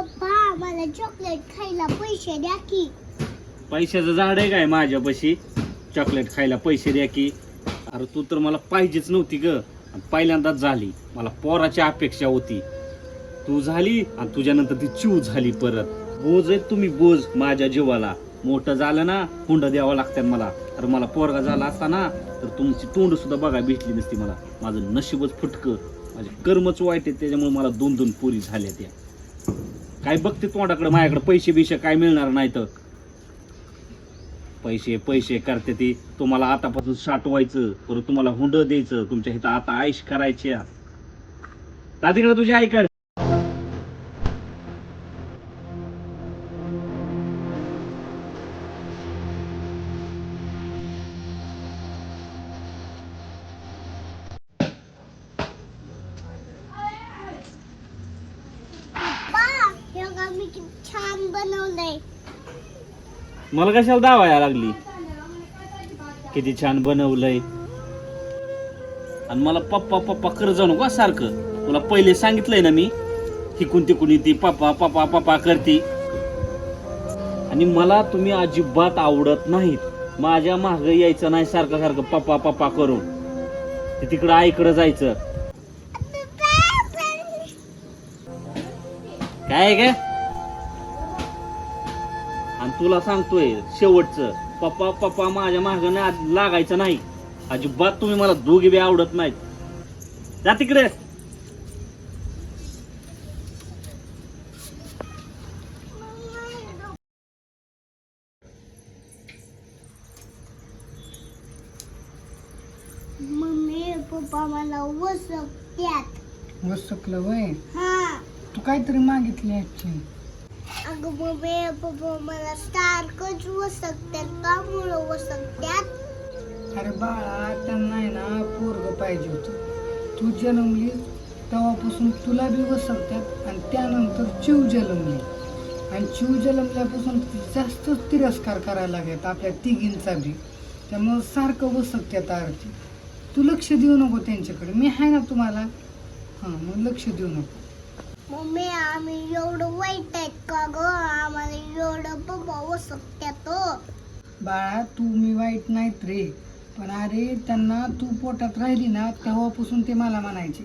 पप्पा मला चॉकलेट खायला पैसे द्या की. पैशाचं झाड आहे काय माझ्यापाशी? चॉकलेट खायला पैसे द्या की. अरे तू तर मला पाहिजेच नव्हती ग. आणि पहिल्यांदाच झाली. मला पोराची अपेक्षा होती. तू झाली आणि तुझ्यानंतर ती चिव झाली परत. बोज आहे तुम्ही बोज माझ्या जीवाला. मोठं झालं ना हुंड द्यावं लागतात मला. तर मला पोरगा झाला असता ना तर तुमची तोंड सुद्धा बघा भेटली नसती मला. माझं नशीबच फुटकं. माझे कर्मच वाईट आहे त्याच्यामुळे मला दोन दोन पोरी झाल्या त्या. काय बघते तोंडाकडे? माझ्याकडे पैसे बिशे काय मिळणार नाही तर पैसे पैसे करते ती. तुम्हाला आतापासून साठवायचं परत तुम्हाला हुंड द्यायचं. तुमच्या इथं आता आयश करायची दादीकडे तुझी ऐकड पप्पा मला कशाला दावायला लागली? किती छान बनवलंय. आणि मला पप्पा पप्पा कर जाऊ नको सारखं? तुला पहिले सांगितलंय ना मी तिकून तिकून ती पप्पा पप्पा पप्पा करती. आणि मला तुम्ही अजिबात आवडत नाहीत. माझ्या माग यायचं नाही सारखं सारखं पप्पा पप्पा करून. ते तिकडं आईकडं जायचं. काय आहे काय आणि तुला सांगतोय शेवटचं पप्पा पप्पा माझ्या माग लागायचं नाही. अजिबात तुम्ही मला दोघे बी आवडत नाहीत. जा तिकडे. मम्मी पप्पा मला वसकत्यात वसकलं वय? हा. तू काहीतरी मागितली आजची अगं मम्मी पप्पा मला सारखंच वसकत्यात का? मुलं वसकत्यात अरे बाळा त्यांना आहे ना पोरग पाहिजे होतं. तू जन्मली तेव्हापासून तुला बी वसकत्यात आणि त्यानंतर चिव जन्मली. आणि चिव जन्मल्यापासून जास्तच तिरस्कार करायला लागेल आपल्या तिघींचा बी. त्यामुळं सारखं वसकत्यात आरती. तू लक्ष देऊ नको त्यांच्याकडे. मी आहे ना तुम्हाला. हां मग लक्ष देऊ नको. मम्मी आम्ही एवढं वाईट आहेत का ग? आम्हाला एवढं वसकत्यात हो. बाळा तू मी वाईट नाहीत रे. पण अरे त्यांना तू पोटात राहिली ना तेव्हापासून ते मला म्हणायचे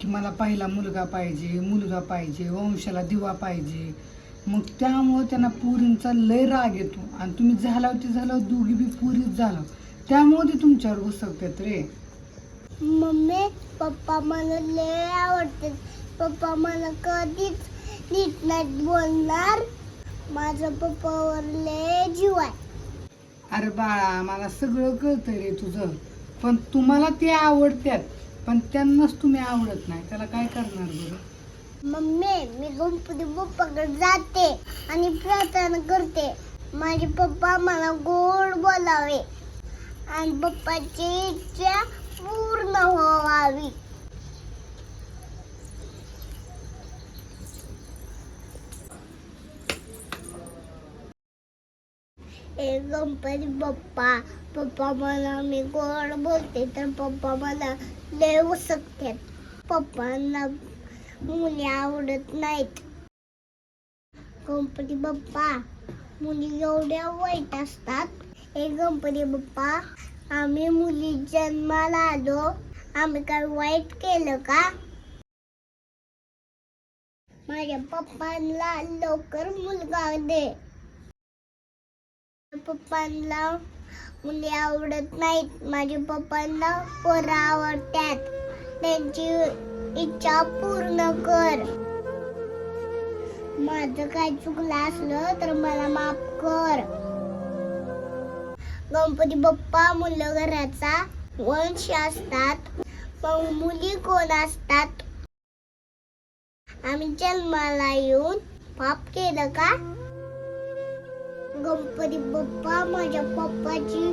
की मला पहिला मुलगा पाहिजे मुलगा पाहिजे वंशाला दिवा पाहिजे. मग त्यामुळं त्यांना पुरींचा लय राग येतो. आणि तुम्ही झाला ते झालं दोघी बी पुरीच झालं. त्यामुळे ते तुमच्यावर उसकतात रे. मम्मी पप्पा मला लय आवडते पप्पा मला कधीच नीट नाट बोलणार. माझा पप्पावर लय जीव आहे. अरे बाळा मला सगळं कळतं रे तुझं. पण तुम्हाला ते आवडतात पण त्यांनाच तुम्ही आवडत नाही. त्याला काय करणार बरं? मम्मी मी गणपती बाप्पाकडे जाते आणि प्रार्थना करते. माझे पप्पा मला गोड बोलावे आणि पप्पाची इच्छा पूर्ण व्हावी. ए गणपती बाप्पा. पप्पा मला मी गोड बोलते तर पप्पा मला लय उसकतात. पप्पांना मुली आवडत नाहीत. गणपती बाप्पा मुली एवढ्या वाईट असतात. हे गणपती बाप्पा आम्ही मुली जन्माला आलो. आम्ही काय वाईट केलं का? माझ्या पप्पांना लवकर मुलगा दे. पप्पांना मुली आवडत नाहीत. माझ्या पप्पांना पोरं आवडतात. त्यांची इच्छा पूर्ण कर. माझं काय चुकलं असलं तर मला माफ कर. गणपती बाप्पा मुलं घराचा वंश असतात. मग मुली कोण असतात? आम्ही जन्माला येऊन पाप केलं का? गणपती बाप्पा माझ्या पप्पाची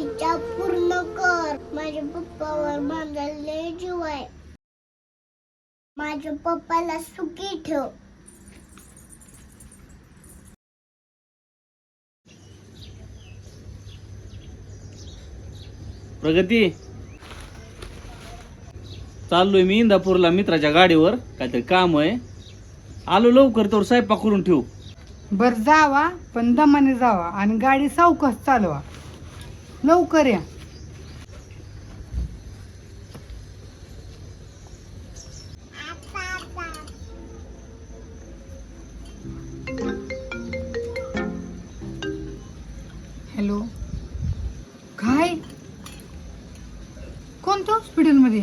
इच्छा पूर्ण कर. माझ्या पप्पावर माझा लय जीव आहे. माझ्या पप्पाला सुखी ठेव. प्रगती. चाललोय मी इंदापूरला मित्राच्या गाडीवर. काहीतरी काम आहे. आलो लवकर तर स्वयंपाक करून ठेव. बर जावा पण दमाने जावा आणि गाडी सावकाश चालवा. लवकर या. हॅलो. काय? कोणत्या हॉस्पिटलमध्ये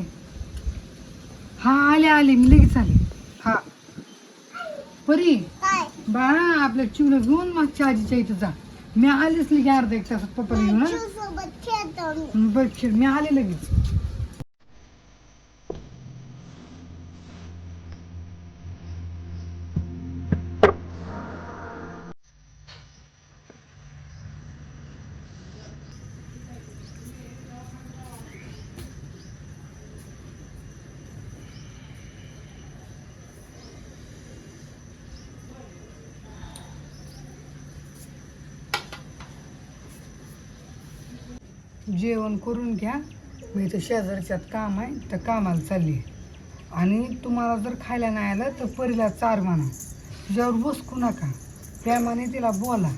हा आले आले मी लगेच आले. परी काय? बाळा आपल्या चिवला घेऊन मागच्या आजीच्या इथं जा. मी आलेच लगे अर्धा एक तासात पप्पाला घेऊन हं? सोबत खेळतो मी बरं खेळ. मी आले लगेच. जेवण करून घ्या. मी इथं शेजारच्यात काम आहे तर कामाला चालली आणि तुम्हाला जर खायला नाही आलं तर परीला चार म्हणा. तुझ्यावर बसकू नका. प्रेमाने तिला बोला.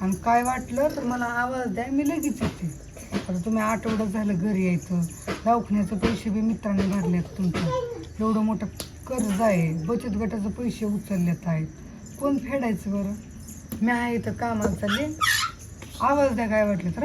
आणि काय वाटलं तर मला आवाज द्या मी लगेच येते. आता तुम्ही आठवडं झालं घरी यायचं. दवाखान्याचं पैसे बी मित्रांनी भरलेत तुमचं. एवढं मोठं कर्ज आहे. बचत गटाचं पैसे उचललेत आहेत. कोण फेडायचं बरं? मी आहे इथं कामाला चालले आवाज द्या काय वाटलं तर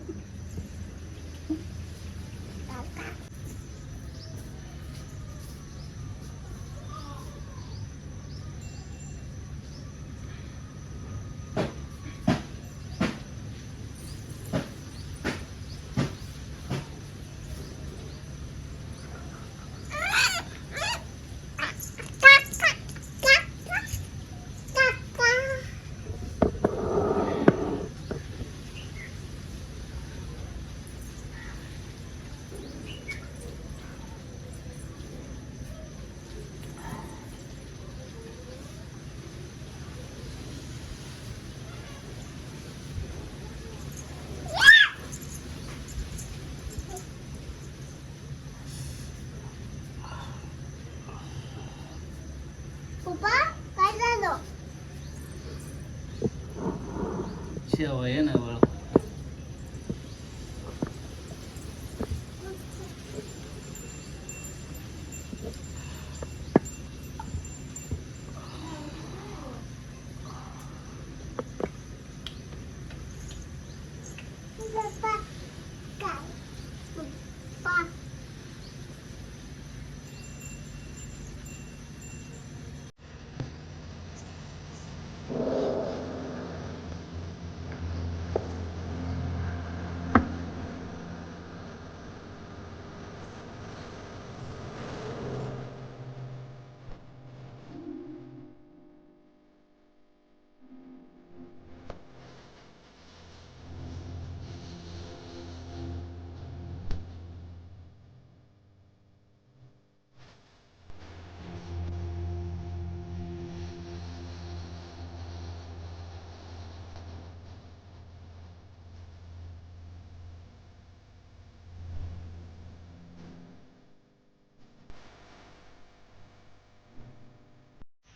哦耶！那。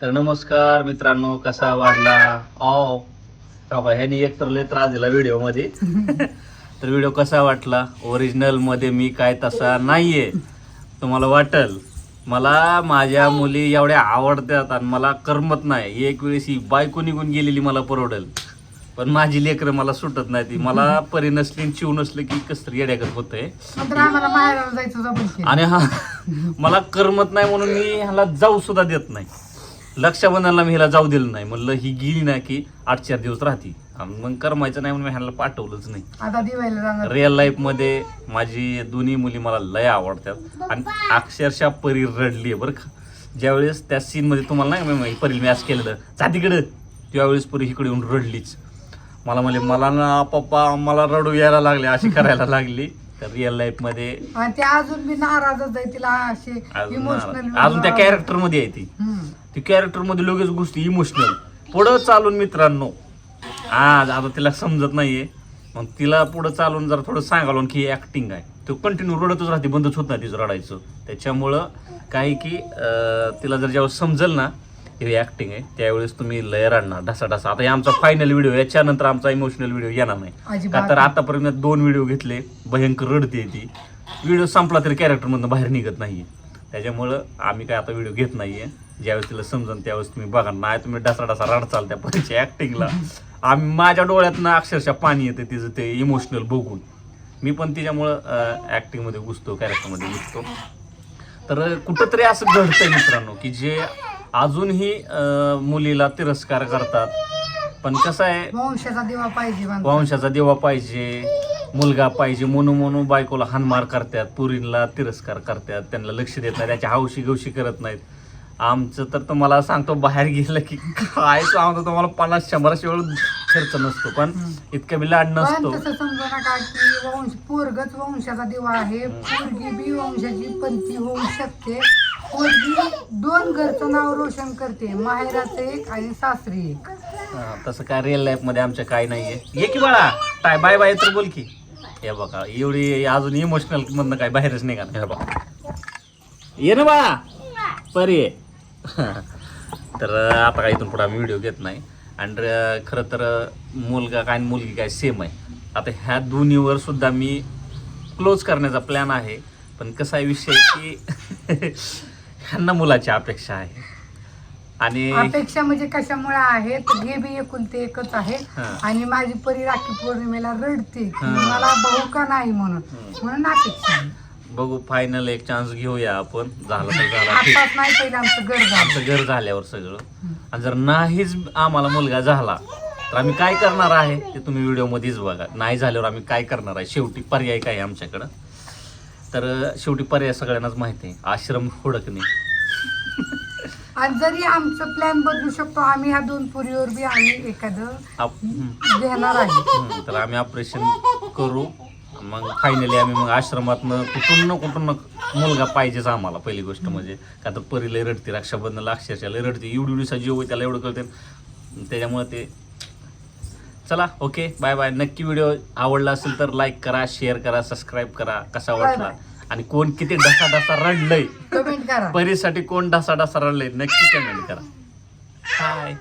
तर नमस्कार मित्रांनो कसा वाढला? ऑ बाबा ह्यानी एक तर लय त्रास दिला व्हिडिओमध्ये तर व्हिडिओ कसा वाटला? ओरिजिनलमध्ये मी काय तसा नाहीये. तुम्हाला वाटल? मला माझ्या मुली एवढ्या आवडतात आणि मला करमत नाही. एक वेळेस ही बायको निघून गेलेली मला परवडेल. पण माझी लेकरं मला सुटत नाही ती मला परी नसली चिव नसली की कसं येड्यागत जबल केलं. आणि हा मला करमत नाही म्हणून मी ह्याला जाऊ सुद्धा देत नाही. रक्षाबंधनला मी ह्याला जाऊ दिलं नाही. म्हणलं ही गेली ना की आठ चार दिवस राहते. मग करमायचं नाही म्हणून मी ह्याला पाठवलंच नाही. आता दिवाळीला जाणार रिअल लाईफमध्ये माझी दोन्ही मुली मला लय आवडतात. आणि अक्षरशः परी रडली बरं का. ज्यावेळेस त्या सीन मध्ये तुम्हाला नाही का मी परी मॅच केलेलं. जा तिकडं. त्यावेळेस परी इकडे येऊन रडलीच. मला म्हणले मला ना पप्पा मला रडू यायला लागले अशी करायला लागली. तर रिअल लाईफमध्ये आणि ते अजून बी नाराजच आहे तिला असे अजून इमोशनल अजून त्या कॅरेक्टरमध्ये आहे ती. ती कॅरेक्टरमध्ये लगेच गोष्टी इमोशनल पुढं चालून मित्रांनो. आज आता तिला समजत नाहीये. मग तिला पुढं चालून जरा थोडं सांगालो की ऍक्टिंग आहे. तो कंटिन्यू रडतच राहते बंदच होत नाही तिचं रडायचं. त्याच्यामुळं काय की अं, तिला जर जेव्हा समजेल ना ही ऍक्टिंग आहे त्यावेळेस तुम्ही लय रडणार ढसा ढसा आता हे आमचा फायनल व्हिडिओ याच्यानंतर आमचा इमोशनल व्हिडिओ येणार नाही. का तर आतापर्यंत दोन व्हिडिओ घेतले भयंकर रडते ती. व्हिडिओ संपला तरी कॅरेक्टरमधनं बाहेर निघत नाहीये. त्याच्यामुळं आम्ही काय आता व्हिडिओ घेत नाहीये. ज्यावेळेस तिला समजून त्यावेळेस तुम्ही बघा. नाही तुम्ही डसा डसा रड चालत्या परीच्या ऍक्टिंगला आम्ही माझ्या डोळ्यातनं अक्षरशः पाणी येते तिचं ते इमोशनल बघून. मी पण तिच्यामुळं ऍक्टिंगमध्ये घुसतो कॅरेक्टरमध्ये घुसतो. तर कुठंतरी असं घडतंय मित्रांनो की जे अजूनही मुलीला तिरस्कार करतात. पण कसं आहे वंशाचा दिवा पाहिजे. वंशाचा देवा पाहिजे मुलगा पाहिजे म्हणू म्हणू बायकोला हानमार करतात पुरीला तिरस्कार करतात त्यांना लक्ष देत नाही त्याच्या हौशी गवशी करत नाहीत. आमचं तर तुम्हाला सांगतो बाहेर गेलं की काय सांगतो तुम्हाला पन्नास शंभराशे वेळ खर्च नसतो पण इतका बी लाड पण नसतो. तसं समजू नका की वंश पोरगच वंशाचा दिवा आहे पोरगी बी वंशाची पंथी होऊ शकते. पोरगी दोन घरचं नाव रोशन करते माहेराचं एक आणि सासरी एक. हा, तसं काय रिअल लाईफमध्ये आमच्या काय नाहीये. ये की बाळा काय बाय बाय तर बोल की. हे बघा एवढी अजून इमोशनल मधनं काय बाहेरच निघा हे बघा. ये ना बाळा. परी ये. तर आता काय इथून पुढे आम्ही व्हिडिओ घेत नाही. आणि र- खरं तर मुलगा काय आणि मुलगी काय सेम आहे. आता ह्या दोन्हीवर सुद्धा मी क्लोज करण्याचा प्लॅन आहे. पण कसा आहे विषय की ह्यांना मुलाची अपेक्षा आहे. आणि अपेक्षा म्हणजे कशामुळे आहे तर हे बी एकुलते एकच आहे. हा. आणि माझी परी राखी पौर्णिमेला रडते. की हा. मला भाऊ का नाही म्हणून. म्हणून अपेक्षा आहे. बघू फायनल एक चान्स घेऊया आपण. झालं तर झाला. ठीक आताच नाही पहिलं आमचं घर झालं. आमचं घर झाल्यावर सगळं. आणि जर नाहीच आम्हाला मुलगा झाला तर आम्ही काय करणार आहे? ते तुम्ही व्हिडिओमध्येच बघा. नाही झाल्यावर आम्ही काय करणार आहे? शेवटी पर्याय काय आहे आमच्याकडं? तर शेवटी पर्याय सगळ्यांनाच माहिती आहे. आश्रम हुडकणे आणि जरी आमचं प्लॅन बदलू शकतो आम्ही ह्या दोन पुरीवर बी आम्ही एखादं आप-. घेणार आहे. तर आम्ही ऑपरेशन करू. मग फायनली आम्ही मग आश्रमातनं कुठून ना कुठून ना मुलगा पाहिजेच आम्हाला पहिली गोष्ट म्हणजे. का तर परी लय रडते रक्षाबंधनला अक्षरशः लय रडते. एवढी एवढीसा जीव आहे त्याला एवढं कळते त्याच्यामुळे ते चला ओके बाय बाय नक्की व्हिडिओ आवडला असेल तर लाईक करा शेअर करा सबस्क्राईब करा. कसा वाटला? आणि कोण किती ढसा ढसा रडलंय? कमेंट करा. परीसाठी कोण ढसा ढसा रडलंय? नक्की कमेंट करा. बाय